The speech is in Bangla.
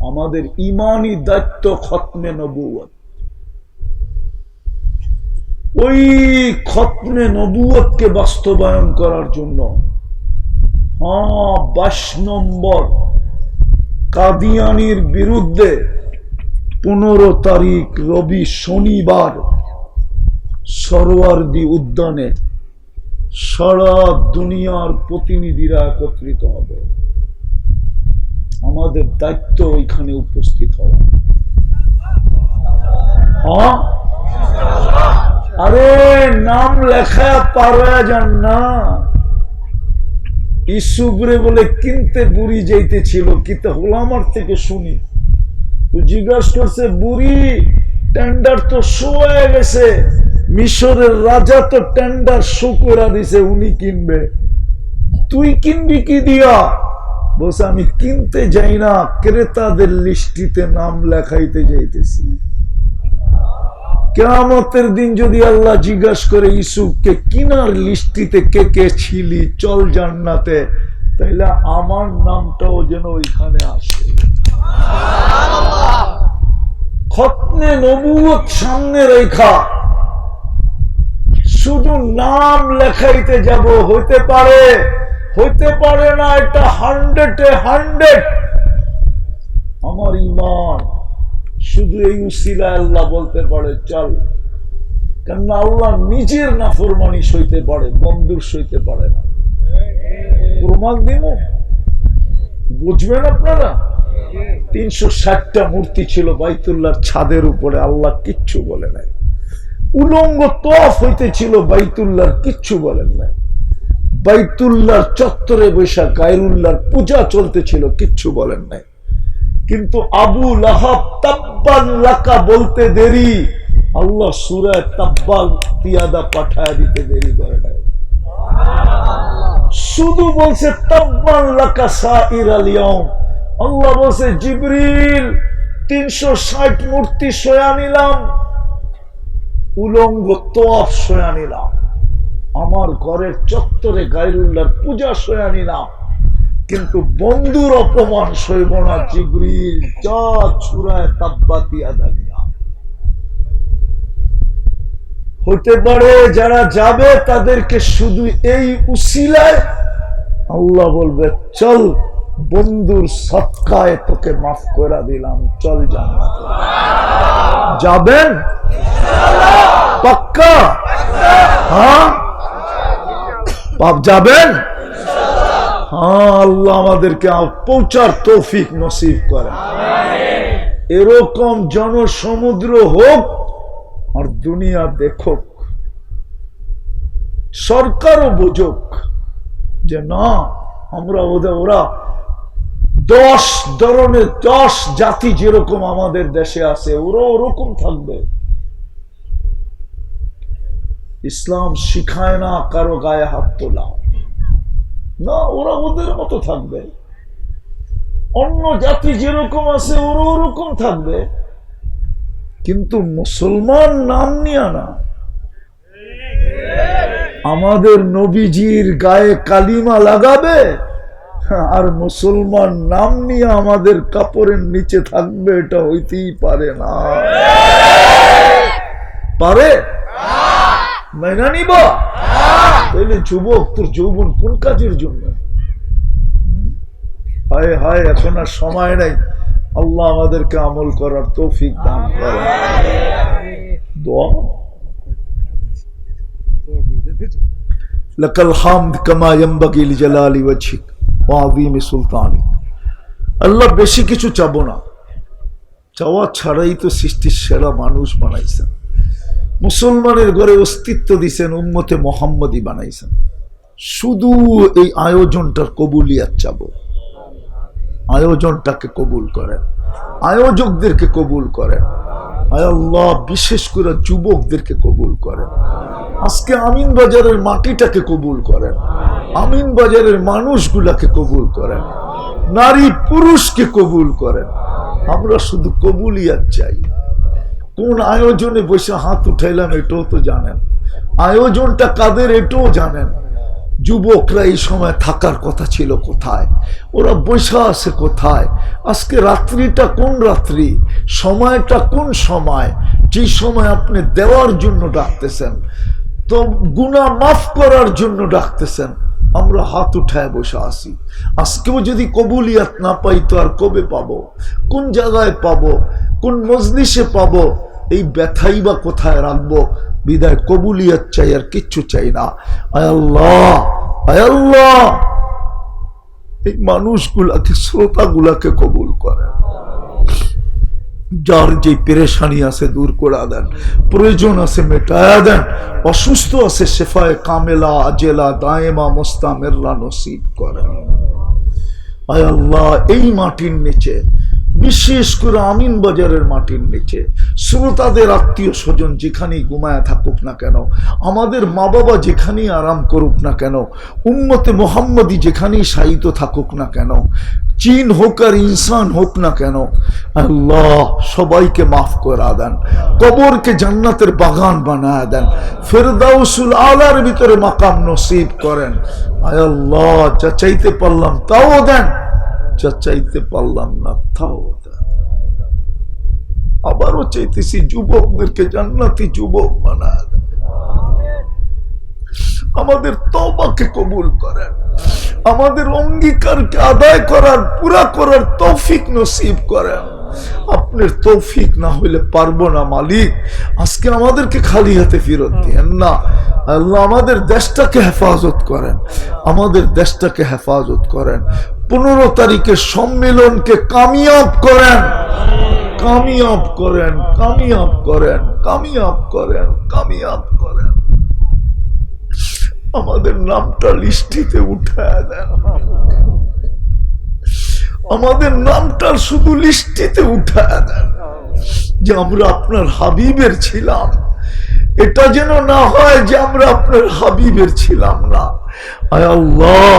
আমাদের ইমানই দায়িত্ব খতমে নবুয়ত। ওই খতমে নবুয়তকে বাস্তবায়ন করার জন্য হ্যাঁ বাইশ নম্বর কাদিয়ানির বিরুদ্ধে পনেরো তারিখ রবি শনিবার সরোয়ারদি উদ্যানে সারা দুনিয়ার প্রতিনিধিরা একত্রিত হবে। আমাদের দায়িত্ব ওইখানে উপস্থিত হওয়া। হ্যাঁ? আরে, নাম লেখা পারা যান না ইসুবরে বলে, কিনতে বুড়ি যাইতেছিল কিতে হোলামার থেকে শুনি? জিজ্ঞাসা করছে, বুড়ি টেন্ডার তো শো হয়ে গেছে। মিশরের রাজা তো টেন্ডার শো করে দিছে, উনি কিনবে। তুই কিনবি কি দিয়া? বলছে, আমি কিনতে যাই না, ক্রেতাদের লিস্টিতে নাম লেখাইতে যাইতেছি। কেয়ামতের দিন যদি আল্লাহ জিজ্ঞাসা করে ইসুফকে কিনার লিস্টিতে কে কে ছিলি? চল জান্নাতে। তাইলে আমার নামটাও যেন ওইখানে আসে। খতনে নবুয়ত সামনে রেখা। শুধু নাম লেখাইতে যাব, হইতে পারে। হইতে পারে না এটা হান্ড্রেডে হান্ড্রেড আমার ইমান, শুধু এই উসিলা আল্লাহ বলতে পারে, চল। কেননা আল্লাহ নিজের নাফরমানি সইতে পারে বন্ধুর সইতে পারে না। প্রমাণ দিব? বুঝবেন আপনারা? তিনশো ষাটটা মূর্তি ছিল বাইতুল্লাহ ছাদের উপরে, আল্লাহ কিচ্ছু বলে নাই। উলঙ্গ তফ হইতেছিল বাইতুল্লাহর, কিচ্ছু বলেন নাই। বাইতুল্লাহর চত্বরে বৈশা গায়রুল্লাহর পূজা চলতেছিল, কিচ্ছু বলেন নাই। কিন্তু আবু লাকা বলতে দেরি। আল্লাহ সুরায় পাঠায় দিতে দেরি করে নাই। শুধু বলছে তাব্বান লাকা আল্লাহ বলছে, জিবরিল, তিনশো ষাট মূর্তি সয়া নিলাম। উলঙ্গ তোয়াফ সয়া নিলাম। আমার ঘরের চত্বরে গাইরুল্লাহর পূজা সয়া নিলাম কিন্তু বন্ধুর অপমান সইব না, জিবরিল, যা ছুরায় তাব্বাতি আদা হতে পারে যারা যাবে তাদেরকে শুধু এই উসিলায় আল্লাহ বলবে, চল বন্ধুর সৎকায় তোকে মাফ করে দিলাম, চল জান্নাতে। যাবেন? পাক্কা? হ্যাঁ? পাপ যাবেন? হ্যাঁ আল্লাহ আমাদেরকে পৌঁছার তৌফিক নসিব করে এরকম জনসমুদ্র হোক আর দুনিয়া দেখুক, সরকারও বুঝুক যে না, আমরা ওদের ওরা দশ ধরনের দশ জাতি যেরকম আমাদের দেশে আছে ওরা ওরকম থাকবে। ইসলাম শিখায় না, কারও গায়ে হাত তোলা। না, ওরা ওদের মতো থাকবে। অন্য জাতি যেরকম আছে, ওরা ওরকম থাকবে। কিন্তু মুসলমান নাম নিয়ে না। আমাদের নবীজির গায়ে কালিমা লাগাবে, আর মুসলমান নাম নিয়ে আমাদের কাপড়ের নিচে থাকবে, এটা হইতেই পারে না। পারে? মেনা নিব তাইলে যুবক তোর যৌবন কোন কাজের জন্য হায় হায় এখন আর সময় নাই আল্লাহ আমাদেরকে আমল করার তৌফিক দান করে দোয়া لك الحمد كما ينبغي لجلال وجهك وعظيم سلطانك আল্লাহ বেশি কিছু চাবো না চাওয়া ছাড়াই তো সৃষ্টির সেরা মানুষ বানাইছেন মুসলমানের ঘরে অস্তিত্ব দিছেন উম্মতে মোহাম্মদী বানাইছেন। শুধু এই আয়োজনটার কবুলিয়াত চাবো। আয়োজনটাকে কবুল করেন। আয়োজকদেরকে কবুল করেন। আল্লাহ, বিশেষ করে যুবকদেরকে কবুল করেন। আজকে আমিন বাজারের মাটিটাকে কবুল করেন। আমিন বাজারের মানুষগুলাকে কবুল করেন। নারী পুরুষকে কবুল করেন। আমরা শুধু কবুলিয়াত চাই। কোন আয়োজনে বসে হাত উঠাইলাম এটাও তো জানেন। আয়োজনটা কাদের এটাও জানেন। যুবকরা এই সময় থাকার কথা ছিল কোথায়? ওরা বৈশা আছে কোথায়? আজকে রাত্রিটা কোন রাত্রি? সময়টা কোন সময়? যে সময় আপনি দেওয়ার জন্য ডাকতেছেন, তো গুণা মাফ করার জন্য ডাকতেছেন, আমরা হাত উঠায় বসে আসি আজকেও যদি কবুলিয়াত না পাই তো আর কবে পাবো? কোন জায়গায় পাবো? কোন মজলিসে পাবো? এই ব্যথাই বা কোথায় রাখব? বিদায় কবুলিয়াত চাই, আর কিচ্ছু চাই না। আয় আল্লাহ আয় আল্লাহ। এই মানুষগুলাকে শ্রোতাগুলাকে কবুল করেন। যার যে পেরেশানি আছে দূর করে দেন। প্রয়োজন আছে মেটায়া দেন। অসুস্থ আছে শেফায় কামেলা, আজেলা, দায়েমা মোস্তামেরলা নসিব করেন। আয় আল্লাহ, এই মাটির নিচে বিশেষ করে আমিন বাজারের মাটির নিচে। শ্রোতাদের আত্মীয় স্বজন যেখানেই ঘুমায় থাকুক না কেন, আমাদের মা বাবা যেখানেই আরাম করুক না কেন, উম্মতে মোহাম্মদী যেখানেই শায়িত থাকুক না কেন চীন হোক আর ইনসান হোক না কেন, আল্লাহ সবাইকে মাফ করা দেন, কবরকে জান্নাতের বাগান বানায় দেন, ফেরদাউসুল আলার ভিতরে মাকাম নসিব করেন। আয় আল্লাহ, যা চাইতে পারলাম তাও দেন। যা চাইতে পারলাম না, তাও আবারও চাইতেছি যুবকদেরকে জান্নাতি যুবক দেন আমাদের তবাকে কবুল করেন। আমাদের অঙ্গীকারকে আদায় করার, পুরা করার তৌফিক নসিব করেন। আপনার তৌফিক না হইলে পারব না, মালিক। আজকে আমাদেরকে খালি হাতে ফেরত দিয়েন না। আল্লাহ আমাদের দেশটাকে হেফাজত করেন। আমাদের দেশটাকে হেফাজত করেন। পনেরো তারিখের সম্মেলনকে কামিয়াব করেন। কামিয়াব করেন কামিয়াব করেন কামিয়াব করেন কামিয়াব করেন। আমাদের নামটা লিস্টিতে উঠায় দেন। আমাদের নামটা শুধু লিস্টিতে উঠায় দেন যে আমরা আপনার হাবিবের ছিলাম। এটা যেন না হয় যে আমরা আপনার হাবিবের ছিলাম না। আয় আল্লাহ